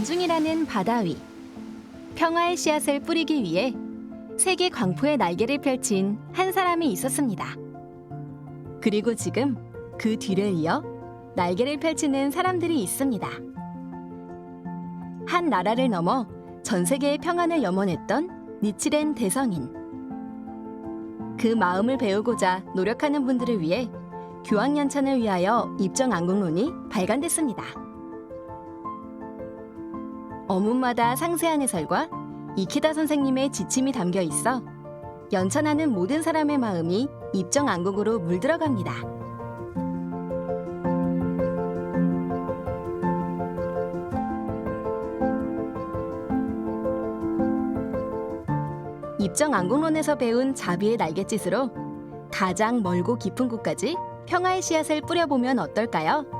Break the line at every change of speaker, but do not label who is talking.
안중이라는 바다 위 평화의 씨앗을 뿌리기 위해 세계 광포의 날개를 펼친 한 사람이 있었습니다. 그리고 지금 그 뒤를 이어 날개를 펼치는 사람들이 있습니다. 한 나라를 넘어 전 세계의 평안을 염원했던 니치렌 대성인. 그 마음을 배우고자 노력하는 분들을 위해 교황연찬을 위하여 입정 안국론이 발간됐습니다. 어문마다 상세한 해설과 이키다 선생님의 지침이 담겨 있어 연찬하는 모든 사람의 마음이 입정 안국으로 물들어갑니다. 입정 안국론에서 배운 자비의 날갯짓으로 가장 멀고 깊은 곳까지 평화의 씨앗을 뿌려보면 어떨까요?